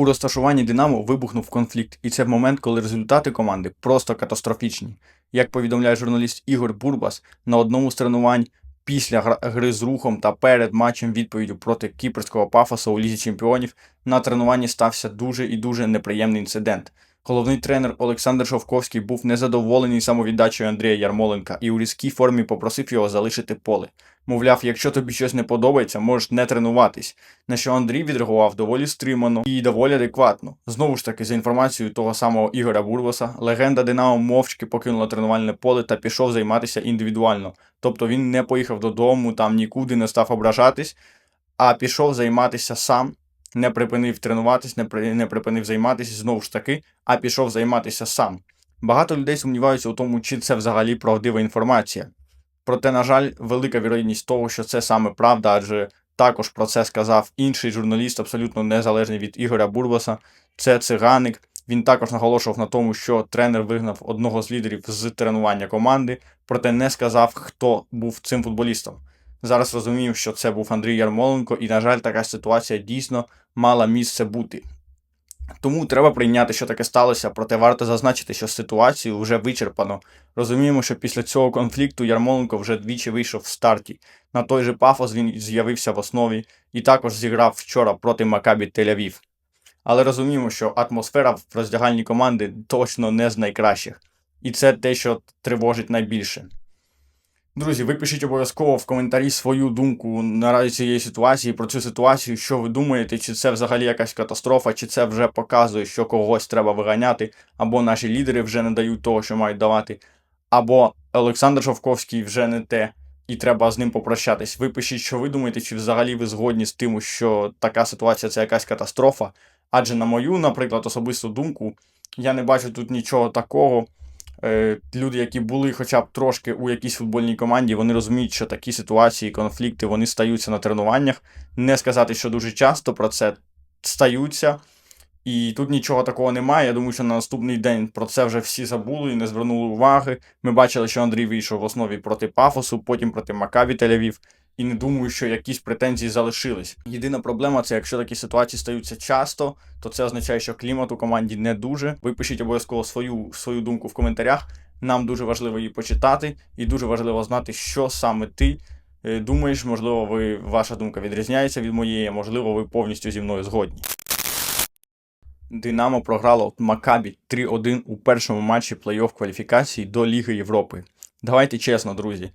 У розташуванні Динамо вибухнув конфлікт, і це момент, коли результати команди просто катастрофічні. Як повідомляє журналіст Ігор Бурбас, на одному з тренувань після гри з рухом та перед матчем відповіддю проти кіпрського пафоса у Лізі Чемпіонів на тренуванні стався дуже і дуже неприємний інцидент. Головний тренер Олександр Шовковський був незадоволений самовіддачею Андрія Ярмоленка і у різкій формі попросив його залишити поле. Мовляв, якщо тобі щось не подобається, можеш не тренуватись. На що Андрій відреагував доволі стримано і доволі адекватно. Знову ж таки, за інформацією того самого Ігоря Бурбаса, легенда Динамо мовчки покинула тренувальне поле та пішов займатися індивідуально. Тобто він не поїхав додому, там нікуди не став ображатись, а пішов займатися сам, не припинив тренуватись, не, при... не припинив займатися знову ж таки, а пішов займатися сам. Багато людей сумніваються у тому, чи це взагалі правдива інформація. Проте, на жаль, велика вірогідність того, що це саме правда, адже також про це сказав інший журналіст, абсолютно незалежний від Ігоря Бурбаса. Це циганик. Він також наголошував на тому, що тренер вигнав одного з лідерів з тренування команди, проте не сказав, хто був цим футболістом. Зараз розуміємо, що це був Андрій Ярмоленко, і, на жаль, така ситуація дійсно мала місце бути. Тому треба прийняти, що таке сталося, проте варто зазначити, що ситуацію вже вичерпано. Розуміємо, що після цього конфлікту Ярмоленко вже двічі вийшов в старті. На той же пафос він з'явився в основі і також зіграв вчора проти Макабі Тель-Авів. Але розуміємо, що атмосфера в роздягальній команди точно не з найкращих. І це те, що тривожить найбільше. Друзі, ви пишіть обов'язково в коментарі свою думку наразі цієї ситуації про цю ситуацію, що ви думаєте, чи це взагалі якась катастрофа, чи це вже показує, що когось треба виганяти, або наші лідери вже не дають того, що мають давати, або Олександр Шовковський вже не те, і треба з ним попрощатись. Ви пишіть, що ви думаєте, чи взагалі ви згодні з тим, що така ситуація це якась катастрофа. Адже на мою, наприклад, особисту думку, я не бачу тут нічого такого. Е, Люди, які були хоча б трошки у якійсь футбольній команді, вони розуміють, що такі ситуації, конфлікти вони стаються на тренуваннях. Не сказати, що дуже часто про це стаються. І тут нічого такого немає. Я думаю, що на наступний день про це вже всі забули і не звернули уваги. Ми бачили, що Андрій вийшов в основі проти Пафосу, потім проти Макаві Тель-Авів. І не думаю, що якісь претензії залишились. Єдина проблема це якщо такі ситуації стаються часто, то це означає, що клімат у команді не дуже. Ви пишіть обов'язково свою, свою думку в коментарях. Нам дуже важливо її почитати, і дуже важливо знати, що саме ти е, думаєш. Можливо, ви ваша думка відрізняється від моєї, можливо, ви повністю зі мною згодні. Динамо програло Макабі 3-1 у першому матчі плей-офф кваліфікації до Ліги Європи. Давайте чесно, друзі.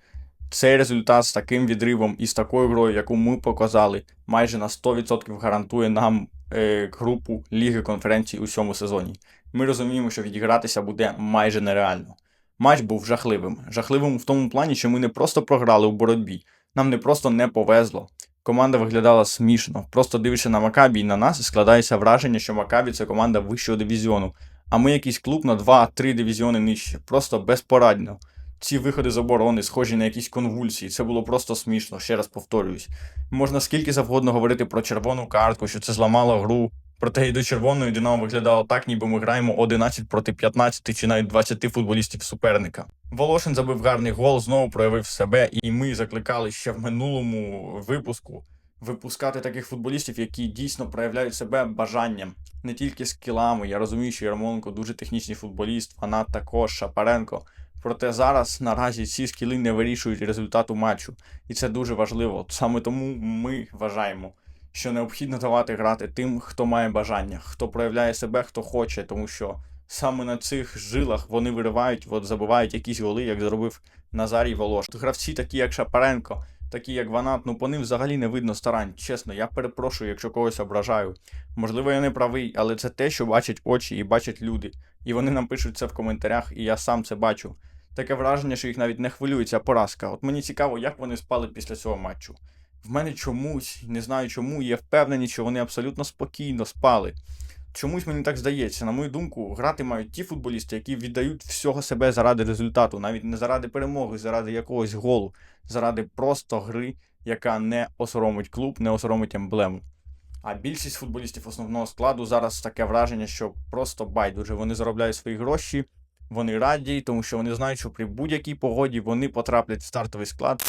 Цей результат з таким відривом і з такою грою, яку ми показали, майже на 100% гарантує нам е, групу Ліги конференцій у цьому сезоні. Ми розуміємо, що відігратися буде майже нереально. Матч був жахливим. Жахливим в тому плані, що ми не просто програли у боротьбі, нам не просто не повезло. Команда виглядала смішно. Просто дивишся на Макабі і на нас, складається враження, що Макабі це команда вищого дивізіону, а ми якийсь клуб на 2-3 дивізіони нижче. Просто безпорадно. Ці виходи з оборони схожі на якісь конвульсії. Це було просто смішно, ще раз повторююсь. Можна скільки завгодно говорити про червону картку, що це зламало гру. Проте і до червоної Динамо виглядало так, ніби ми граємо 11 проти 15 чи навіть 20 футболістів суперника. Волошин забив гарний гол, знову проявив себе, і ми закликали ще в минулому випуску випускати таких футболістів, які дійсно проявляють себе бажанням, не тільки скілами. Я розумію, що Ярмоленко дуже технічний футболіст, фанат також, Шапаренко. Проте зараз наразі ці скіли не вирішують результату матчу, і це дуже важливо. Саме тому ми вважаємо, що необхідно давати грати тим, хто має бажання, хто проявляє себе, хто хоче, тому що саме на цих жилах вони виривають, от забивають якісь голи, як зробив Назарій Волош. Гравці, такі як Шапаренко, такі як Ванат, ну по ним взагалі не видно старань. Чесно, я перепрошую, якщо когось ображаю. Можливо, я не правий, але це те, що бачать очі і бачать люди. І вони нам пишуть це в коментарях, і я сам це бачу. Таке враження, що їх навіть не хвилюється поразка. От мені цікаво, як вони спали після цього матчу. В мене чомусь, не знаю чому, є впевненість, що вони абсолютно спокійно спали. Чомусь мені так здається, на мою думку, грати мають ті футболісти, які віддають всього себе заради результату, навіть не заради перемоги, заради якогось голу, заради просто гри, яка не осоромить клуб, не осоромить емблему. А більшість футболістів основного складу зараз таке враження, що просто байдуже. Вони заробляють свої гроші, вони раді, тому що вони знають, що при будь-якій погоді вони потраплять в стартовий склад.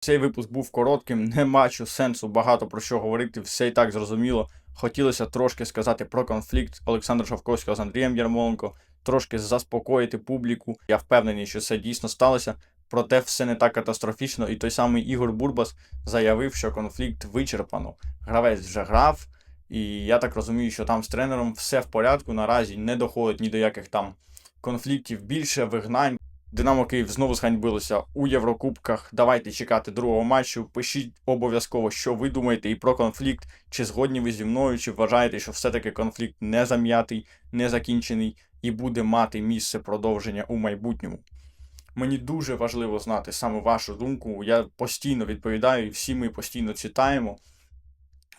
Цей випуск був коротким, не бачу сенсу багато про що говорити, все і так зрозуміло. Хотілося трошки сказати про конфлікт Олександра Шавковського з Андрієм Ярмоленко, трошки заспокоїти публіку. Я впевнений, що це дійсно сталося. Проте все не так катастрофічно, і той самий Ігор Бурбас заявив, що конфлікт вичерпано. Гравець вже грав, і я так розумію, що там з тренером все в порядку. Наразі не доходить ні до яких там конфліктів більше, вигнань. Динамо Київ знову зганьбилося у Єврокубках. Давайте чекати другого матчу. Пишіть обов'язково, що ви думаєте і про конфлікт. Чи згодні ви зі мною, чи вважаєте, що все-таки конфлікт не зам'ятий, не закінчений і буде мати місце продовження у майбутньому. Мені дуже важливо знати саме вашу думку. Я постійно відповідаю, і всі ми постійно читаємо.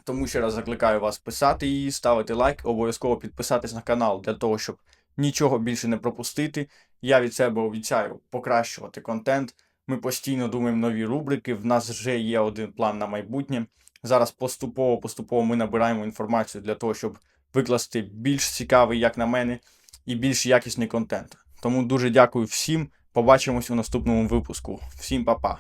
Тому ще раз закликаю вас писати її, ставити лайк, обов'язково підписатись на канал для того, щоб нічого більше не пропустити. Я від себе обіцяю покращувати контент. Ми постійно думаємо нові рубрики. В нас вже є один план на майбутнє. Зараз поступово поступово ми набираємо інформацію для того, щоб викласти більш цікавий, як на мене, і більш якісний контент. Тому дуже дякую всім. Побачимось у наступному випуску. Всім па-па.